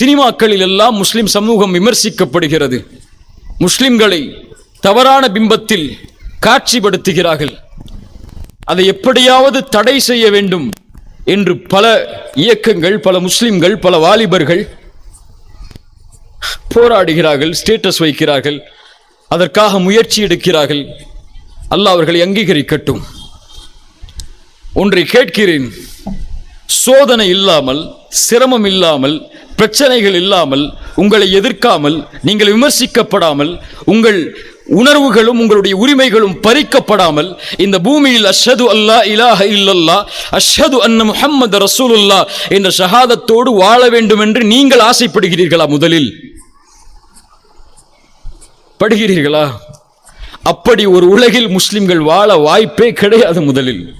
சினிமாக்களில் எல்லாம் முஸ்லிம் சமூகம் விமர்சிக்கப்படுகிறது. முஸ்லிம்களை தவறான பிம்பத்தில் காட்சிப்படுத்துகிறார்கள். அதை எப்படியாவது தடை செய்ய வேண்டும். என்று பல இயக்கங்கள் பல முஸ்லிம்கள் பல வாலிபர்கள் போராடுகிறார்கள் ஸ்டேட்டஸ் வைக்கிறார்கள் அதற்காக முயற்சி எடுக்கிறார்கள். அல்லாஹ் அவர்களை அங்கீகரிக்கட்டும். ஒன்றை கேட்கிறேன். சோதனை இல்லாமல் சிரமம் இல்லாமல் பிரச்சனைகள் இல்லாமல் உங்களை எதிர்க்காமல் நீங்கள் விமர்சிக்கப்படாமல் உங்கள் உணர்வுகளும் உங்களுடைய உரிமைகளும் பறிக்கப்படாமல் இந்த பூமியில் அஷது அல்லா இலாஹ இல்லல்லா அஷ்ஹது அன்ன முஹம்மது ரசூலுல்லா என்ற ஷஹாதத்தோடு வாழ வேண்டும் என்று நீங்கள் ஆசைப்படுகிறீர்களா முதலில்? படுகிறீர்களா? அப்படி ஒரு உலகில் முஸ்லிம்கள் வாழ வாய்ப்பே கிடையாது முதலில்.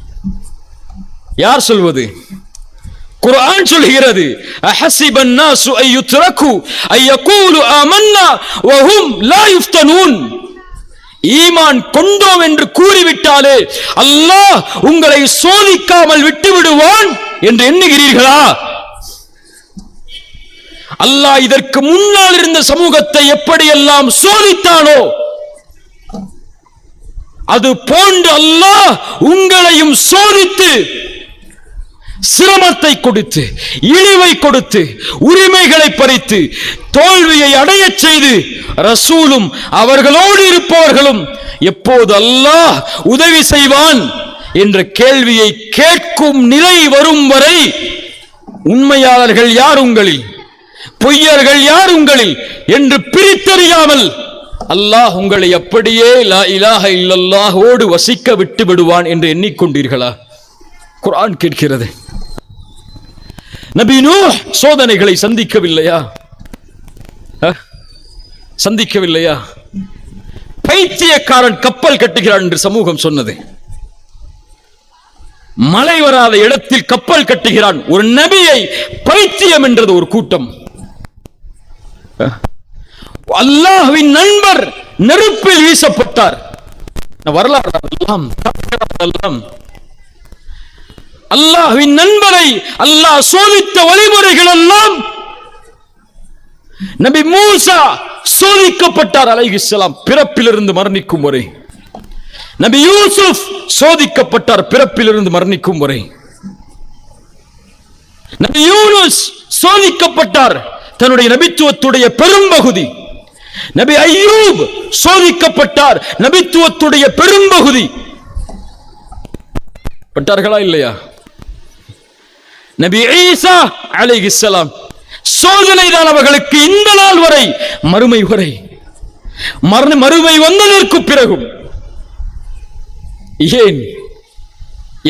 யார் சொல்வது? குரான் சொல்கிறது அஹஸிபன் நாசு ஐ யுத்ரகு ஆமன்னா வஹும் லா யுஃப்தனூன். ஈமான் கொண்டோம் என்று கூறிவிட்டாலே அல்லாஹ் உங்களை சோதிக்காமல் விட்டு விடுவான் என்று எண்ணுகிறீர்களா? அல்லாஹ் இதற்கு முன்னால் இருந்த சமூகத்தை எப்படியெல்லாம் சோதித்தானோ அது போன்று அல்லாஹ் உங்களையும் சோதித்து சிரமத்தை கொடுத்து இழிவை கொடுத்து உரிமைகளை பறித்து தோல்வியை அடையச் செய்து ரசூலும் அவர்களோடு இருப்பவர்களும் எப்போது அல்லாஹ் உதவி செய்வான்? என்ற கேள்வியை கேட்கும் நிலை வரும் வரை உண்மையாளர்கள் யார் உங்களில்? பொய்யர்கள் யார் உங்களில்? என்று பிரித்தறியாமல் அல்லாஹ் உங்களை அப்படியே லா இலாக இல்லல்லாஹோடு வசிக்க விட்டு விடுவான் என்று எண்ணிக்கொண்டீர்களா? குரான் கேட்கிறது. நபி நூஹ் சோதனைகளை சந்திக்கவில்லையா? சந்திக்கவில்லையா? பைத்தியக்காரன் கப்பல் கட்டுகிறான் என்று சமூகம் சொன்னது. மழை வராத இடத்தில் கப்பல் கட்டுகிறான். ஒரு நபியை பைத்தியம் என்றது ஒரு கூட்டம். அஹ்? அல்லாஹ்வின் நண்பர் நெருப்பில் வீசப்பட்டார். வரலாறு அதெல்லாம் அல்லாஹ்வின் நண்பரை அல்லாஹ் சோதித்த வழிமுறைகள் எல்லாம் நபி மூசா சோதிக்கப்பட்டார் அலைஹிஸ்ஸலாம் பிறப்பிலிருந்து மரணிக்கும் வரை. நபி யூசுப் சோதிக்கப்பட்டார் பிறப்பிலிருந்து மரணிக்கும் வரை. நபி யூனுஸ் சோதிக்கப்பட்டார் தன்னுடைய நபித்துவத்துடைய பெரும்பகுதி. நபி ஐயூப் சோதிக்கப்பட்டார் நபித்துவத்துடைய பெரும்பகுதி. பட்டார்களா இல்லையா? நபி ஈசா அலைஹிஸ்ஸலாம் சோதனை தான் அவர்களுக்கு இந்த நாள் வரை மறுமை வரை. மரண மறுமை வந்ததற்கு பிறகும். ஏன்?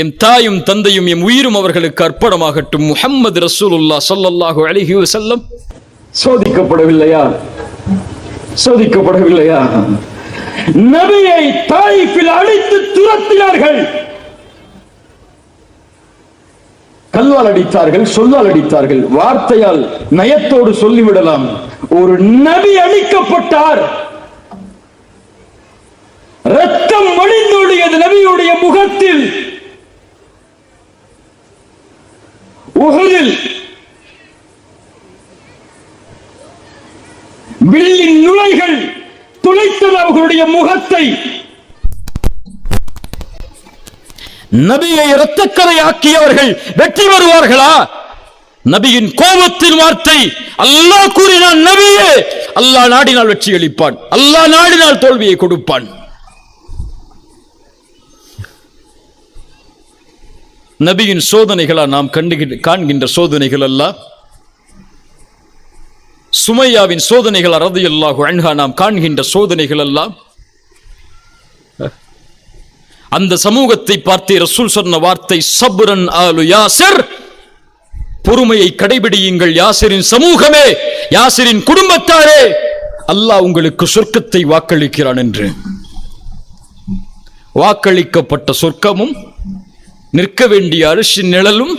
எம் தாயும் தந்தையும் எம் உயிரும் அவர்களுக்கு அர்ப்பணமாகட்டும். முஹம்மது ரசூலுல்லா சொல்லல்லாஹு அழகி செல்லம் சோதிக்கப்படவில்லையா? சோதிக்கப்படவில்லையா? நபியை தாய்ப்பில் அழைத்து துரத்தினார்கள். கல்லால் அடித்தார்கள் சொல்லால் அடித்தார்கள். வார்த்தையால் நயத்தோடு சொல்லிவிடலாம். ஒரு நபி அழிக்கப்பட்டார். ரத்தம் வழிந்தோடியது நபியுடைய முகத்தில். உகதில் வில்லின் நுழைகள் துளைத்தது அவர்களுடைய முகத்தை. நபியை இரத்தக்கரை ஆக்கியவர்கள் வெற்றி வருவார்களா நபியின் கோபத்தின் வார்த்தை அல்லாஹ் கூறினான் நபியே அல்லாஹ் நாடினால் வெற்றி அளிப்பான் அல்லாஹ் நாடினால் தோல்வியை கொடுப்பான். நபியின் சோதனைகளா நாம் கண்டு காண்கின்ற சோதனைகள் அல்ல. சுமையாவின் சோதனைகள் ரதியல்லாஹு அன்ஹா நாம் காண்கின்ற சோதனைகள் எல்லாம் அந்த சமூகத்தை பார்த்தே ரசூல் சொன்ன வார்த்தை சபுரன் ஆலு யாசர். பொறுமையை கடைபிடியுங்கள் யாசிரின் சமூகமே யாசிரின் குடும்பத்தாரே. அல்லாஹ் உங்களுக்கு சொர்க்கத்தை வாக்களிக்கிறான் என்று. வாக்களிக்கப்பட்ட சொர்க்கமும் நிற்க வேண்டிய அரிசி நிழலும்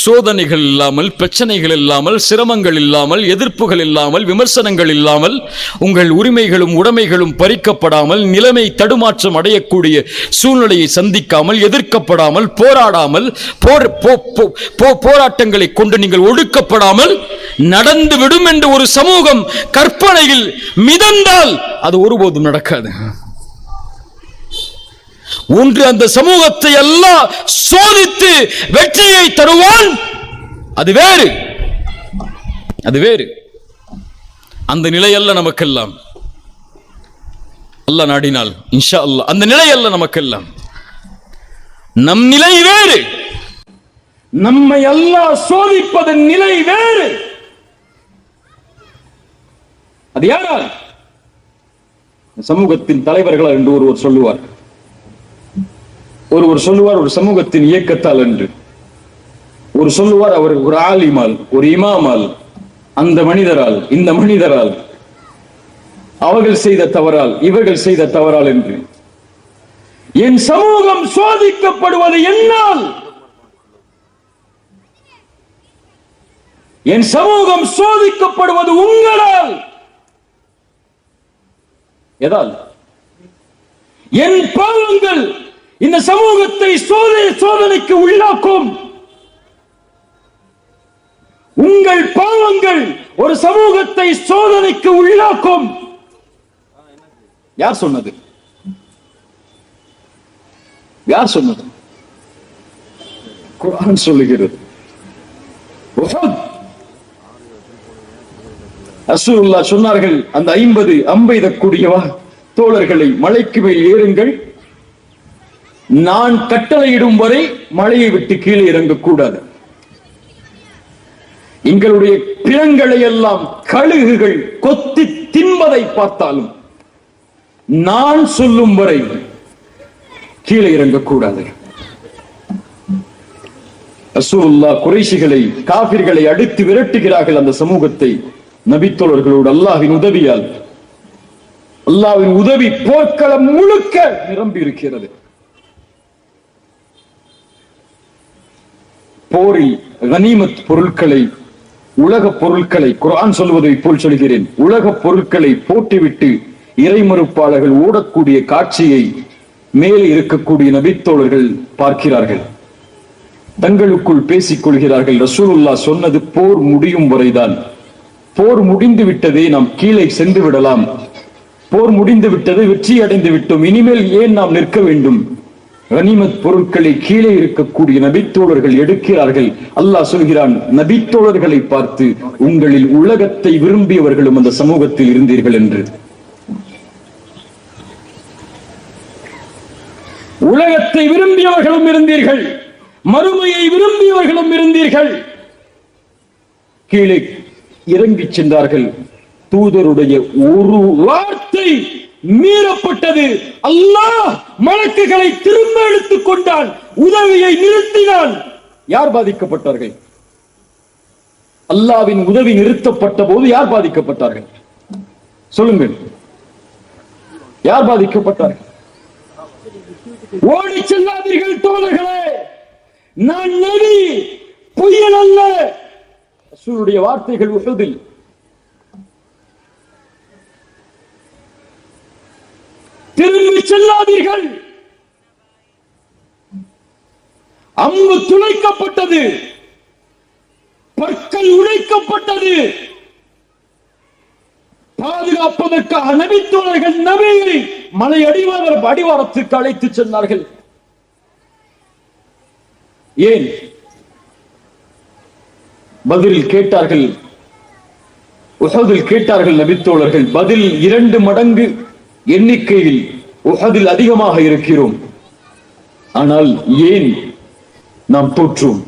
சோதனைகள் இல்லாமல் பிரச்சனைகள் இல்லாமல் சிரமங்கள் இல்லாமல் எதிர்ப்புகள் இல்லாமல் விமர்சனங்கள் இல்லாமல் உங்கள் உரிமைகளும் உடைமைகளும் பறிக்கப்படாமல் நிலைமை தடுமாற்றம் அடையக்கூடிய சூழ்நிலையை சந்திக்காமல் எதிர்க்கப்படாமல் போராடாமல் போர் போ- போ- போ- போராட்டங்களை கொண்டு நீங்கள் ஒடுக்கப்படாமல் நடந்து விடும் என்று ஒரு சமூகம் கற்பனையில் மிதந்தால் அது ஒருபோதும் நடக்காது. ஒன்று அந்த சமூகத்தை எல்லாம் சோதித்து வெற்றியை தருவான். அது வேறு. அது வேறு. அந்த நிலையல்ல நமக்கெல்லாம். அல்லாஹ் நாடினால் இன்ஷா அல்லாஹ் அந்த நிலையல்ல நமக்கெல்லாம். நம் நிலை வேறு. நம்மை அல்லாஹ் சோதிப்பதன் நிலை வேறு. அது யாரால்? சமூகத்தின் தலைவர்களா என்று ஒருவர் சொல்லுவார் ஒருவர் சொல்லுவார் ஒரு சமூகத்தின் இயக்கத்தால் என்று ஒரு சொல்லுவார் அவர் ஒரு ஆலிமால் ஒரு இமாமால் அந்த மனிதரால் இந்த மனிதரால். அவர்கள் செய்த தவறால் இவர்கள் செய்த தவறால் என்று. என் சமூகம் சோதிக்கப்படுவது என்னால். என் சமூகம் சோதிக்கப்படுவது உங்களால். எதால்? என் பாவங்கள் இந்த சமூகத்தை சோதனை சோதனைக்கு உள்ளாக்கும் உங்கள் பாவங்கள் ஒரு சமூகத்தை சோதனைக்கு உள்ளாக்கும். யார் சொன்னது? யார் சொன்னது? குரான் சொல்லுகிறது. உஹுத். சொன்னார்கள் அந்த ஐம்பது அம்பெய்தக்கூடியவா தோழர்களை மலைக்கு மேல் ஏறுங்கள். நான் கட்டளையிடும் வரை மலையை விட்டு கீழே இறங்கக்கூடாது. எங்களுடைய பிணங்களை எல்லாம் கழுகுகள் கொத்தி தின்பதை பார்த்தாலும் நான் சொல்லும் வரை கீழே இறங்கக்கூடாது. அசூல்லா குறைசிகளை காபிர்களை அடித்து விரட்டுகிறார்கள் அந்த சமூகத்தை நபித்தோழர்களோடு அல்லாவின் உதவியால். அல்லாஹ்வின் உதவி போர்க்களம் முழுக்க நிரம்பி இருக்கிறது போரில் கனிமத் பொருட்களை உலக பொருட்களை குரான் சொல்வதை போல் சொல்கிறேன். உலக பொருட்களை போட்டுவிட்டு இறைமறுப்பாளர்கள் ஓடக்கூடிய காட்சியை மேலே இருக்கக்கூடிய நபித்தோழர்கள் பார்க்கிறார்கள். தங்களுக்குள் பேசிக் கொள்கிறார்கள் ரசூலுல்லா சொன்னது போர் முடியும் வரைதான். போர் முடிந்து விட்டதே நாம் கீழே சென்று விடலாம். போர் முடிந்து விட்டது வெற்றி அடைந்து விட்டோம். இனிமேல் ஏன் நாம் நிற்க வேண்டும்? கனிமத் பொருட்களை கீழே இருக்கக்கூடிய நபித்தோழர்கள் எடுக்கிறார்கள். அல்லாஹ் சொல்கிறான் நபித்தோழர்களை பார்த்து உங்களில் உலகத்தை விரும்பியவர்களும் அந்த சமூகத்தில் இருந்தீர்கள் என்று. உலகத்தை விரும்பியவர்களும் இருந்தீர்கள். மறுமையை விரும்பியவர்களும் இருந்தீர்கள். கீழே இறங்கிச் சென்றார்கள். தூதருடைய ஒரு வார்த்தை மீறப்பட்டது. அல்லாஹ் மலக்குகளை திரும்ப எடுத்துக் கொண்டான். உதவியை நிறுத்தினான். யார் பாதிக்கப்பட்டார்கள்? அல்லாவின் உதவி நிறுத்தப்பட்ட போது யார் பாதிக்கப்பட்டார்கள்? சொல்லுங்கள். யார் பாதிக்கப்பட்டார்கள்? ஓடி செல்லாதீர்கள் தோழர்களே. நான் நபி புயல் அல்ல. வார்த்தைகள் உகதில் திரும்பி செல்லாதீர்கள். அம்பு துளைக்கப்பட்டது. பற்கள் உடைக்கப்பட்டது. பாதுகாப்பதற்காக நபித்தோழர்கள் நபியை மலை அடிவார அடிவாரத்திற்கு அழைத்து சென்றார்கள். ஏன்? பதில் கேட்டார்கள். உஹதில் கேட்டார்கள் நபித்தோழர்கள். பதில் இரண்டு மடங்கு எண்ணிக்கையில் உஹதில் அதிகமாக இருக்கிறோம். ஆனால் ஏன் நாம் தோற்றோம்?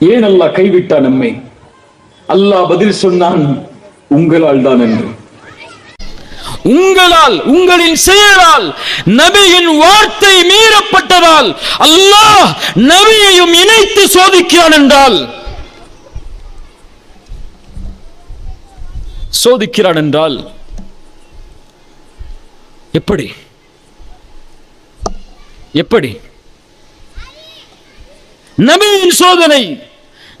ஏன் அல்லாஹ் கைவிட்டான் நம்மை? அல்லாஹ் பதில் சொன்னான் உங்களால் தான் என்று. உங்களால் உங்களின் செயலால் நபியின் வார்த்தை மீறப்பட்டதால் அல்லாஹ் நபியையும் இணைத்து சோதிக்கிறான் என்றால் சோதிக்கிறான் என்றால் எப்படி? எப்படி? நபியின் சோதனை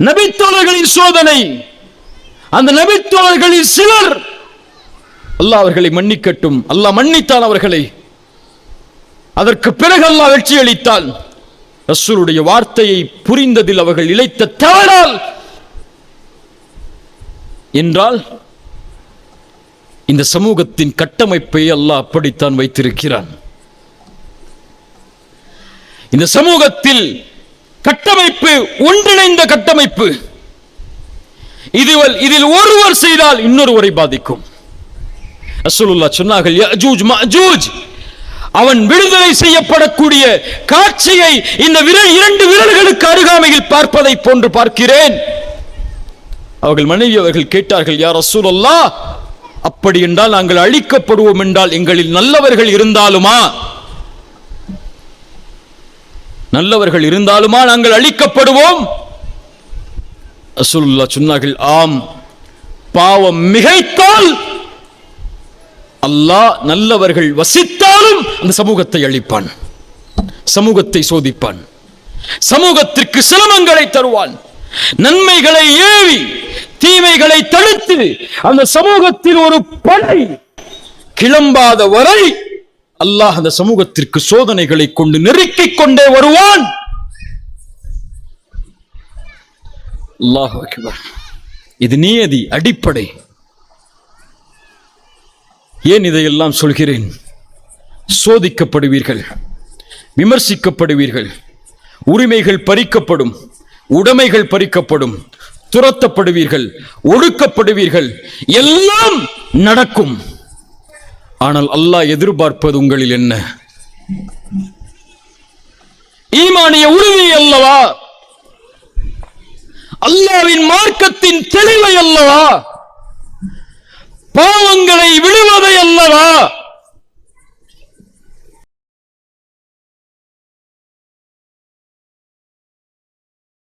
நபித்தோழர்களின் சோதனை. அந்த நபித்தோழர்களில் சிலர் அல்லாஹ் அவர்களை மன்னிக்கட்டும். அல்லாஹ் மன்னித்தான் அவர்களை. அதற்கு பிறகு அல்லாஹ் வெற்றி அளித்தான் ரசூருடைய வார்த்தையை புரிந்ததில் அவர்கள் இழைத்த தவறால் என்றால் இந்த சமூகத்தின் கட்டமைப்பை அல்லாஹ் அப்படித்தான் வைத்திருக்கிறான். இந்த சமூகத்தில் கட்டமைப்பு ஒன்றிணைந்த கட்டமைப்பு. இதுவல் இதில் ஒருவர் செய்தால் இன்னொருவரை பாதிக்கும். ரசூலுல்லாஹ் சொன்னார்கள் யஜூஜ் மஜூஜ் அவன் விடுதலை செய்யப்படக்கூடிய காட்சியை இந்த விரல் இரண்டு விரல்களுக்கு அருகாமையில் பார்ப்பதை போன்று பார்க்கிறேன். அவர்கள் மனைவி அவர்கள் கேட்டார்கள் யார் ரசூலுல்லாஹ் அப்படி என்றால் நாங்கள் அழிக்கப்படுவோம் என்றால் எங்களில் நல்லவர்கள் இருந்தாலுமா? நல்லவர்கள் இருந்தாலுமா நாங்கள் அழிக்கப்படுவோம்? சொன்னார்கள் ஆம் பாவம் மிகைத்தால் அல்லாஹ் நல்லவர்கள் வசித்தாலும் அந்த சமூகத்தை அழிப்பான் சமூகத்தை சோதிப்பான் சமூகத்திற்கு சிரமங்களை தருவான் நன்மைகளை ஏவி தீமைகளை தடுத்து அந்த சமூகத்தில் ஒரு படை கிளம்பாத வரை அல்லாஹ் அந்த சமூகத்திற்கு சோதனைகளை கொண்டு நெருக்கிக் கொண்டே வருவான். இது நியதி அடிப்படை. ஏன் இதையெல்லாம் சொல்கிறேன்? சோதிக்கப்படுவீர்கள் விமர்சிக்கப்படுவீர்கள் உரிமைகள் பறிக்கப்படும் உடைமைகள் பறிக்கப்படும் துரத்தப்படுவீர்கள் ஒடுக்கப்படுவீர்கள் எல்லாம் நடக்கும். ஆனால் அல்லாஹ் எதிர்பார்ப்பது உங்களில் என்ன? ஈமானிய உறுதி அல்லவா? அல்லாவின் மார்க்கத்தின் தெளிவை அல்லவா? பாவங்களை விடுவதை அல்லவா?